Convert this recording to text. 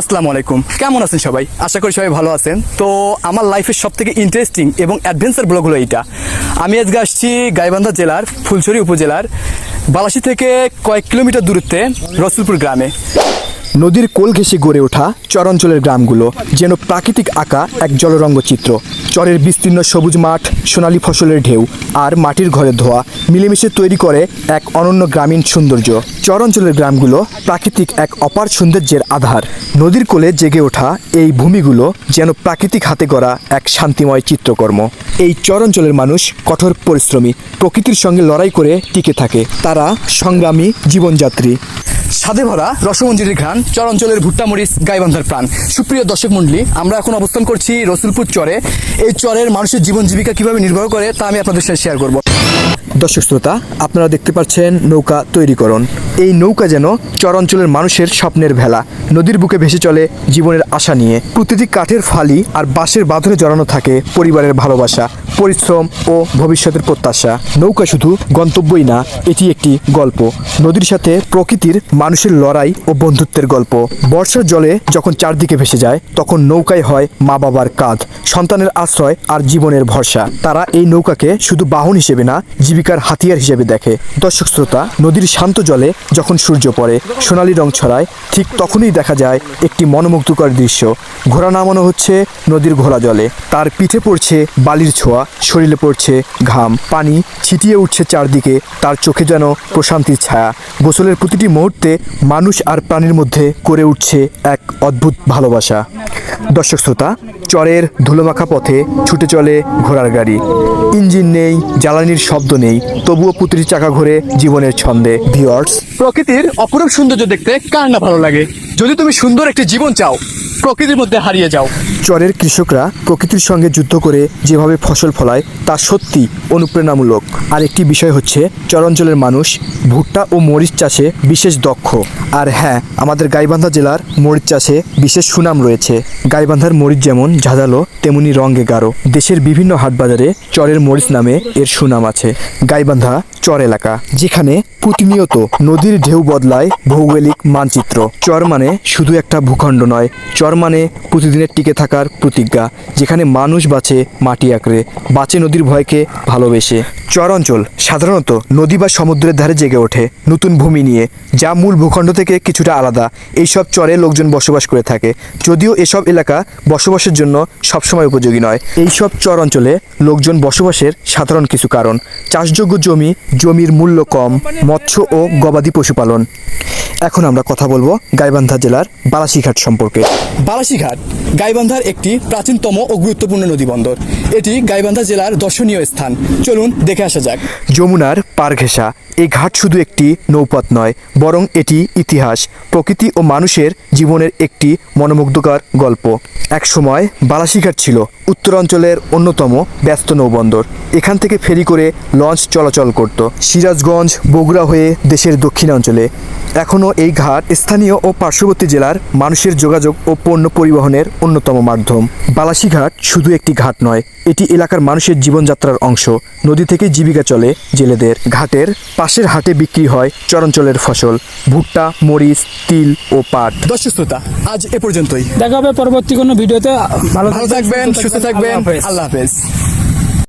আসসালামু আলাইকুম। কেমন আছেন সবাই? আশা করি সবাই ভালো আছেন। তো আমার লাইফের সব থেকে ইন্টারেস্টিং এবং অ্যাডভেঞ্চার ব্লগ হলো এইটা। আমি আজকে আসছি গাইবান্ধা জেলার ফুলছড়ি উপজেলার বালাসি থেকে কয়েক কিলোমিটার দূরত্বে রসুলপুর গ্রামে। নদীর কোল ঘেঁষে গড়ে ওঠা চরাঞ্চলের গ্রামগুলো যেন প্রাকৃতিক আঁকা এক জলরঙ্গ চিত্র। চরের বিস্তীর্ণ সবুজ মাঠ, সোনালী ফসলের ঢেউ আর মাটির ঘরের ধোয়া মিলেমিশে তৈরি করে এক অনন্য গ্রামীণ সৌন্দর্য। চরাঞ্চলের গ্রামগুলো প্রাকৃতিক এক অপার সৌন্দর্যের আধার। নদীর কোলে জেগে ওঠা এই ভূমিগুলো যেন প্রাকৃতিক হাতে গড়া এক শান্তিময় চিত্রকর্ম। এই চরাঞ্চলের মানুষ কঠোর পরিশ্রমী, প্রকৃতির সঙ্গে লড়াই করে টিকে থাকে। তারা সংগ্রামী জীবনযাত্রী। স্বাদে ভরা রসমঞ্জুরির ঘ্রাণ, চরাঞ্চলের ভুট্টা মরিচ, গাইবান্ধার প্রাণ। সুপ্রিয় দর্শক মণ্ডলী, আমরা এখন অবস্থান করছি রসুলপুর চরে। এই চরের মানুষের জীবন জীবিকা কীভাবে নির্ভর করে, তা আমি আপনাদের সাথে শেয়ার করব। দর্শক শ্রোতা, আপনারা দেখতে পাচ্ছেন নৌকা তৈরিকরণ। এই নৌকা যেন চরাঞ্চলের মানুষের স্বপ্নের ভেলা। নদীর বুকে ভেসে চলে জীবনের আশা নিয়ে। প্রতিটি কাঠের ফালি আর বাঁশের বাঁধনে জড়ানো থাকে পরিবারের ভালোবাসা। পরিশ্রম ও ভবিষ্যতের প্রত্যাশা। নৌকা শুধু গন্তব্যই না, এটি একটি গল্প। নদীর সাথে প্রকৃতির মানুষের লড়াই ও বন্ধুত্বের গল্প। বর্ষার জলে যখন চারদিকে ভেসে যায়, তখন নৌকায় হয় মা বাবার কাঁধ, সন্তানের আশ্রয় আর জীবনের ভরসা। তারা এই নৌকাকে শুধু বাহন হিসেবে না, জীবিকার হাতিয়ার হিসেবে দেখে। দর্শক শ্রোতা, নদীর শান্ত জলে যখন সূর্য পড়ে, সোনালি রং ছড়ায়, ঠিক তখনই দেখা যায় একটি মনোমুগ্ধকর দৃশ্য। ঘোড়া নামানো হচ্ছে নদীর ঘোড়া জলে। তার পিঠে পড়ছে বালির ছোঁয়া। শরীরে পড়ছে ঘাম, পানি ছিটিয়ে উঠছে চারদিকে, তার চোখে যেন প্রশান্তির ছায়া। গোসলের প্রতিটি মুহূর্তে মানুষ আর প্রাণীর মধ্যে করে উঠছে এক অদ্ভুত ভালোবাসা। দর্শক শ্রোতা, চরের ধুলোমাখা পথে ছুটে চলে ঘোড়ার গাড়ি। ইঞ্জিন নেই, জ্বালানির শব্দ নেই, তবুও পুত্রী চাকা ঘোরে জীবনের ছন্দে। ভিওয়ার্স প্রকৃতির অপরূপ সৌন্দর্য দেখতে কার না ভালো লাগে? যদি তুমি সুন্দর একটি জীবন চাও প্রকৃতির মধ্যে হারিয়ে যাও। চরের কৃষকরা প্রকৃতির সঙ্গে যুদ্ধ করে যেভাবে ফসল ফলায়, তা সত্যি অনুপ্রেরণামূলক। আর একটি বিষয় হচ্ছে চরাঞ্চলের মানুষ ভুট্টা ও মরিচ চাষে বিশেষ দক্ষ। আর হ্যাঁ আমাদের গাইবান্ধা জেলার মরিচ চাষে বিশেষ সুনাম রয়েছে। গাইবান্ধার মরিচ যেমন ঝাঁঝালো, তেমনি রঙে গাঢ় দেশের বিভিন্ন হাটবাজারে চরের মরিচ নামে এর সুনাম আছে। গাইবান্ধা চর এলাকা, যেখানে প্রতিনিয়ত নদীর ঢেউ বদলায় ভৌগোলিক মানচিত্র। চর মানে শুধু একটা ভূখণ্ড নয়, চর মানে প্রতিদিনের টিকে থাকার প্রতিজ্ঞা, যেখানে মানুষ বাঁচে মাটি আঁকড়ে, বাঁচে নদীর ভয়কে ভালোবেসে। চর অঞ্চল সাধারণত নদী বা সমুদ্রের ধারে জেগে ওঠে, নতুন ভূমি নিয়ে, যা মূল ভূখণ্ড থেকে কিছুটা আলাদা। এইসব চরে লোকজন বসবাস করে থাকে, যদিও এসব এলাকা বসবাসের জন্য সবসময় উপযোগী নয়। এইসব চর অঞ্চলে লোকজন বসবাসের সাধারণ কিছু কারণ, চাষযোগ্য জমি, জমির মূল্য কম, মৎস্য ও গবাদি পশুপালন। এখন আমরা কথা বলব গাইবান্ধা জেলার বালাসীঘাট সম্পর্কে। বালাসীঘাট গাইবান্ধার একটি প্রাচীনতম ও গুরুত্বপূর্ণ নদীবন্দর। এটি গাইবান্ধা জেলার দর্শনীয় স্থান। চলুন দেখে আসা যাক। যমুনার পার ঘেঁষা এই ঘাট শুধু একটি নৌপথ নয়, বরং এটি ইতিহাস, প্রকৃতি ও মানুষের জীবনের একটি মনোমুগ্ধকর গল্প। এক সময় বালাসীঘাট ছিল উত্তরাঞ্চলের অন্যতম ব্যস্ত নৌবন্দর। এখান থেকে ফেরি করে লঞ্চ চলাচল করত। সিরাজগঞ্জ, বগুড়া হয়ে দেশের দক্ষিণাঞ্চলে। এখনও এই ঘাট স্থানীয় ও পার্শ্ববর্তী জেলার মানুষের যোগাযোগ ও পণ্য পরিবহনের অন্যতম মাধ্যম। বালাসীঘাট শুধু একটি ঘাট নয় এটি এলাকার মানুষের জীবনযাত্রার অংশ। নদী থেকে জীবিকা চলে জেলেদের। ঘাটের পাশের হাটে বিক্রি হয় চরাঞ্চলের ফসল। ভুট্টা মরিচ তিল ও পাট। দর্শক শ্রোতা আজ এ পর্যন্তই। দেখা হবে পরবর্তী কোনো ভিডিওতে। ভালো ভালো থাকবেন সুস্থ থাকবেন আল্লাহ হাফেজ।